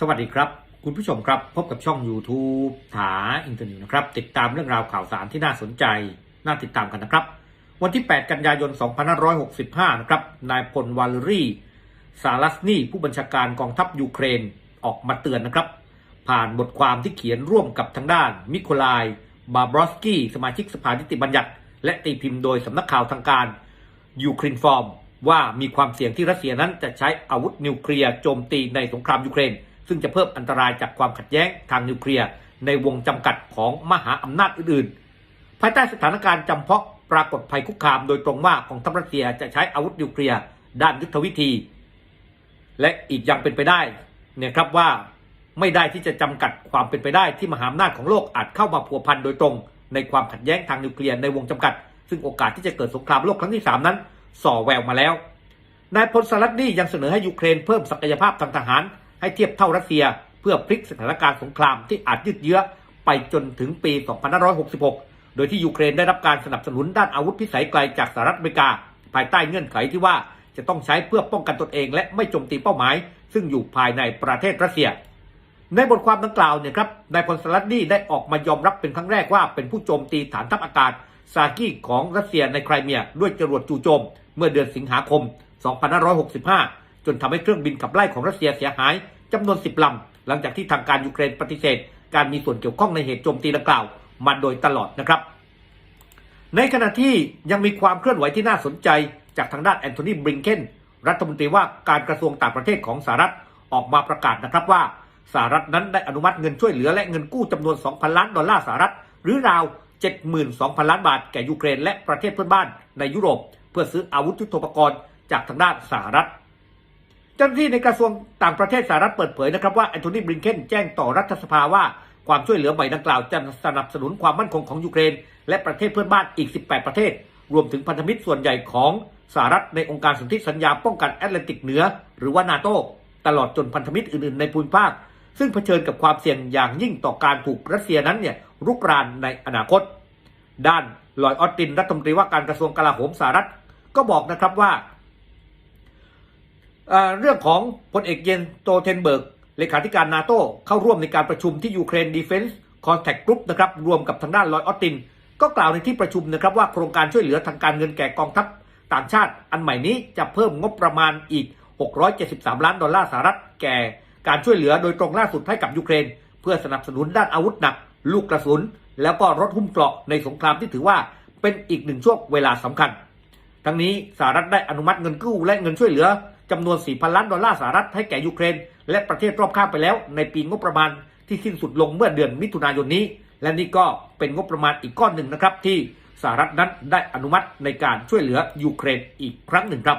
สวัสดีครับ คุณผู้ชมครับพบกับช่อง YouTube ถาอินเทอร์เน็ตนะครับ ติดตามเรื่องราวข่าวสารที่น่าสนใจ น่าติดตามกันนะครับ วันที่ 8 กันยายน 2565 นะครับ นายพลวาลรีซาลัสนีผู้บัญชาการกองทัพยูเครนออกมาเตือนนะครับ ผ่านบทความที่เขียนร่วมกับทางด้าน มิโคลาย บาบรอสกี้ สมาชิกสภานิติบัญญัติ และตีพิมพ์โดยสำนักข่าวทางการยูเครนฟอร์มว่ามีความเสี่ยงที่รัสเซียนั้นจะใช้อาวุธนิวเคลียร์โจมตีในสงครามยูเครน ซึ่งจะเพิ่มอันตรายจากความขัดแย้งทางนิวเคลียร์ในวงจำกัดของมหาอำนาจอื่นๆ ภายใต้สถานการณ์จำเพาะปรากฏภัยคุกคามโดยตรงว่าของทัพรัสเซียจะใช้อาวุธนิวเคลียร์ด้านยุทธวิธี และอีกอย่างเป็นไปได้เนี่ยครับว่าไม่ได้ที่จะจำกัดความเป็นไปได้ที่มหาอำนาจของโลกอาจเข้ามาพัวพันโดยตรง ในความขัดแย้งทางนิวเคลียร์ในวงจำกัด ซึ่งโอกาสที่จะเกิดสงครามโลกครั้งที่ 3 นั้น ส่อแววมาแล้วนายพลสลัดนี่ยังเสนอให้ยูเครนเพิ่มศักยภาพทางทหาร ให้เทียบเท่ารัสเซีย เพื่อพลิกสถานการณ์สงครามที่อาจยืดเยื้อไปจนถึงปี 2566 โดยที่ยูเครนได้รับการสนับสนุนด้านอาวุธพิสัยไกลจากสหรัฐอเมริกา ภายใต้เงื่อนไขที่ว่าจะต้องใช้เพื่อป้องกันตนเองและไม่โจมตีเป้าหมาย ซึ่งอยู่ภายในประเทศรัสเซีย ในบทความดังกล่าวเนี่ยครับนายพลสลัดนี่ได้ออกมายอมรับเป็นครั้งแรกว่าเป็นผู้โจมตีฐานทัพอากาศซากี้ของรัสเซียในไครเมียด้วยจรวดจู่โจม เมื่อเดือนสิงหาคม 2565 จนทำให้เครื่องบินขับไล่ของรัสเซียเสียหาย จำนวน 10ลำหลังจากที่ทางการยูเครนปฏิเสธ การมีส่วนเกี่ยวข้องในเหตุโจมตีดังกล่าวมาโดยตลอดนะครับ ในขณะที่ยังมีความเคลื่อนไหวที่น่าสนใจจากทางด้านแอนโทนีบริงเกนรัฐมนตรีว่าการกระทรวงต่างประเทศของสหรัฐออกมาประกาศนะครับว่าสหรัฐนั้นได้อนุมัติเงินช่วยเหลือและเงินกู้จำนวน 2,000 ล้านดอลลาร์สหรัฐ หรือราว 72,000 ล้านบาทแก่ยูเครนและประเทศเพื่อนบ้านในยุโรป เพื่อซื้ออาวุธยุทโธปกรณ์จากทางด้านสหรัฐ เจ้าหน้าที่ในกระทรวงต่างประเทศสหรัฐเปิดเผยนะครับว่าแอนโทนีบริงเกนแจ้งต่อรัฐสภาว่าความช่วยเหลือใหม่ดังกล่าวจะสนับสนุนความมั่นคงของยูเครน และประเทศเพื่อนบ้านอีก 18 ประเทศ รวมถึงพันธมิตรส่วนใหญ่ของสหรัฐในองค์การสนธิสัญญาป้องกันแอตแลนติกเหนือ หรือว่านาโตตลอดจนพันธมิตรอื่นๆในภูมิภาค ซึ่งเผชิญกับความเสี่ยงอย่างยิ่งต่อการถูกรัสเซียนั้นเนี่ยรุกรานในอนาคต ด้านลอยออสตินรัฐมนตรีว่าการกระทรวงกลาโหมสหรัฐก็บอกนะครับว่า เรื่องของพลเอกเยนโตเทนเบิร์กเลขาธิการนาโตเข้าร่วมในการประชุมที่ยูเครนดีเฟนส์คอนแทคกรุ๊ปนะครับรวมกับทางด้านลอยออติน ก็กล่าวในที่ประชุมนะครับว่าโครงการช่วยเหลือทางการเงินแก่กองทัพต่างชาติ อันใหม่นี้จะเพิ่มงบประมาณอีก 673 ล้านดอลลาร์สหรัฐแก่การช่วยเหลือโดยตรงล่าสุดให้กับยูเครน เพื่อสนับสนุนด้านอาวุธหนัก ลูกกระสุน แล้วก็รถหุ้มเกราะในสงครามที่ถือว่าเป็นอีกหนึ่งช่วงเวลาสำคัญ ทั้งนี้สหรัฐได้อนุมัติเงินกู้และเงินช่วยเหลือ จำนวน 4,000 ล้านดอลลาร์สหรัฐให้แก่ยูเครน และประเทศรอบข้างไปแล้ว ในปีงบประมาณที่สิ้นสุดลงเมื่อเดือนมิถุนายนนี้ และนี่ก็เป็นงบประมาณอีกก้อนหนึ่งนะครับ ที่สหรัฐนั้นได้อนุมัติในการช่วยเหลือยูเครนอีกครั้งหนึ่งครับ